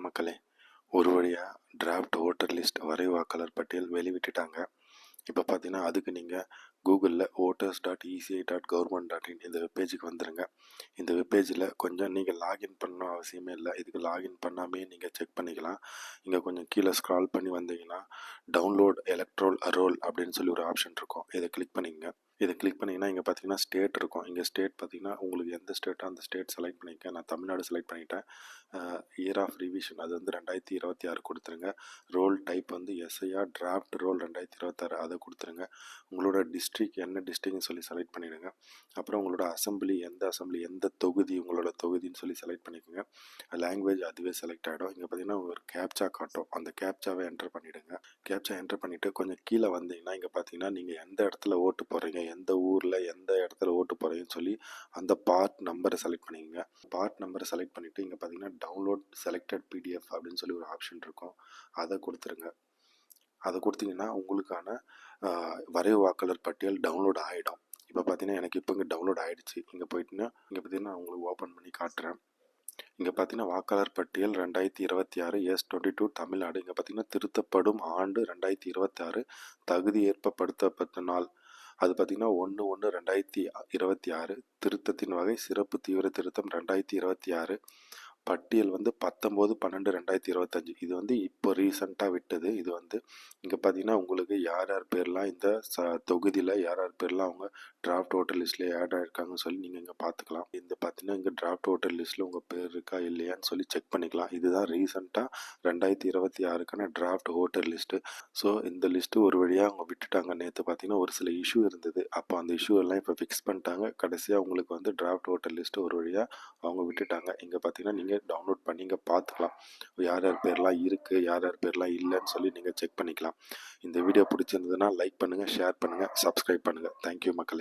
வணக்கம் மக்களே ஒரு வழியாக டிராஃப்ட் ஓட்டர் லிஸ்ட் வரைவு வாக்காளர் பட்டியல் வெளிவிட்டுட்டாங்க. இப்போ பார்த்தீங்கன்னா அதுக்கு நீங்கள் கூகுளில் voters dot ECI dot government dot in இந்த வெப்பேஜுக்கு வந்துடுங்க இந்த வெப்பேஜில் கொஞ்சம் நீங்கள் லாகின் பண்ணணும் அவசியமே இல்லை. இதுக்கு லாகின் பண்ணாமே நீங்கள் செக் பண்ணிக்கலாம். இங்கே கொஞ்சம் கீழே ஸ்க்ரால் பண்ணி வந்தீங்கன்னா டவுன்லோட் எலக்ட்ரோல் அரோல் அப்படின்னு சொல்லி ஒரு ஆப்ஷன் இருக்கும். இதை கிளிக் பண்ணிக்கங்க. இதை கிளிக் பண்ணிங்கன்னா இங்கே பார்த்தீங்கன்னா ஸ்டேட் இருக்கும். இங்கே ஸ்டேட் பார்த்தீங்கன்னா உங்களுக்கு எந்த ஸ்டேட்டோ அந்த ஸ்டேட் செலக்ட் பண்ணிக்க நான் தமிழ்நாடு செலக்ட் பண்ணிட்டேன். இயர் ஆஃப் ரிவிஷன் அது வந்து ரெண்டாயிரத்தி இருபத்தி ஆறு கொடுத்துருங்க. ரோல் டைப் வந்து எஸ்ஐஆர் டிராஃப்ட் ரோல் ரெண்டாயிரத்தி இருபத்தாறு அதை கொடுத்துருங்க. உங்களோட டிஸ்ட்ரிக் என்ன டிஸ்ட்ரிக்னு சொல்லி செலக்ட் பண்ணிவிடுங்க அப்புறம் உங்களோட அசம்பிளி எந்த அசம்பிளி எந்த தொகுதி உங்களோட தொகுதின்னு சொல்லி செலக்ட் பண்ணிக்கோங்க. லாங்குவேஜ் அதுவே செலக்ட் ஆகிடும் இங்கே பார்த்தீங்கன்னா ஒரு கேப்சா காட்டும். அந்த கேப்சாவை என்டர் பண்ணிவிடுங்க கேப்சா என்டர் பண்ணிவிட்டு கொஞ்சம் கீழே வந்தீங்கன்னா இங்கே பார்த்தீங்கன்னா நீங்கள் எந்த இடத்துல ஓட்டு போடுறீங்க எந்த ஊரில் எந்த இடத்துல ஓட்டு போகிறீங்கன்னு சொல்லி அந்த பார்ட் நம்பரை செலக்ட் பண்ணிக்கோங்க. பார்ட் நம்பரை செலக்ட் பண்ணிவிட்டு இங்கே பார்த்தீங்கன்னா டவுன்லோட் செலக்டட் பிடிஎஃப் அப்படின்னு சொல்லி ஒரு ஆப்ஷன் இருக்கும். அதை கொடுத்துருங்க. அதை கொடுத்தீங்கன்னா உங்களுக்கான வரைவு வாக்காளர் பட்டியல் டவுன்லோட் ஆகிடும் இப்போ பார்த்தீங்கன்னா எனக்கு இப்போ இங்கே டவுன்லோட் ஆகிடுச்சு இங்கே போயிட்டுன்னா இங்கே பார்த்தீங்கன்னா உங்களுக்கு ஓப்பன் பண்ணி காட்டுறேன். இங்கே பார்த்தீங்கன்னா வாக்காளர் பட்டியல் ரெண்டாயிரத்தி இருபத்தி ஆறு எஸ் டுவெண்ட்டி டூ தமிழ்நாடு. இங்கே பார்த்தீங்கன்னா திருத்தப்படும் ஆண்டு ரெண்டாயிரத்தி இருபத்தி ஆறு தகுதி ஏற்பப்படுத்தப்பட்ட நாள். அது பார்த்திங்கன்னா ஒன்று ஒன்று ரெண்டாயிரத்தி இருபத்தி ஆறு திருத்தத்தின் வகை சிறப்பு தீவிர திருத்தம் ரெண்டாயிரத்தி இருபத்தி ஆறு. பட்டியல் வந்து பத்தொம்போது பன்னெண்டு ரெண்டாயிரத்தி இருபத்தஞ்சி. இது வந்து இப்போ ரீசண்டாக விட்டது. இது வந்து இங்கே பார்த்தீங்கன்னா உங்களுக்கு யார் யார் பேர்லாம் இந்த ச தொகுதியில் யார் யார் பேர்லாம் அவங்க டிராஃப்ட் ஓட்டர் லிஸ்ட்டில் ஆட் ஆகிருக்காங்கன்னு சொல்லி நீங்கள் இங்கே பார்த்துக்கலாம் இந்த பார்த்தீங்கன்னா இங்கே டிராஃப்ட் ஓட்டர் லிஸ்ட்டில் உங்கள் பேர் இருக்கா இல்லையான்னு சொல்லி செக் பண்ணிக்கலாம். இதுதான் ரீசெண்டாக ரெண்டாயிரத்தி இருபத்தி ஆறுக்கான டிராஃப்ட் ஓட்டர் லிஸ்ட்டு ஸோ இந்த லிஸ்ட்டு ஒரு வழியாக அவங்க விட்டுட்டாங்க. நேற்று பார்த்தீங்கன்னா ஒரு சில இஷ்யூ இருந்தது. அப்போ அந்த இஷ்யூ எல்லாம் இப்போ ஃபிக்ஸ் பண்ணிட்டாங்க. கடைசியாக உங்களுக்கு வந்து டிராஃப்ட் ஓட்டர் லிஸ்ட்டு ஒரு வழியாக அவங்க விட்டுட்டாங்க. இங்கே பார்த்தீங்கன்னா நீங்கள் நீங்கள் டவுன்லோட் பண்ணி இங்கே பார்த்துக்கலாம். யார் யார் பேர்லாம் இருக்குது யார் யார் பேர்லாம் இல்லைன்னு சொல்லி நீங்கள் செக் பண்ணிக்கலாம். இந்த வீடியோ பிடிச்சிருந்ததுன்னா லைக் பண்ணுங்கள் ஷேர் பண்ணுங்கள் சப்ஸ்கிரைப் பண்ணுங்கள் தேங்க்யூ மக்களே.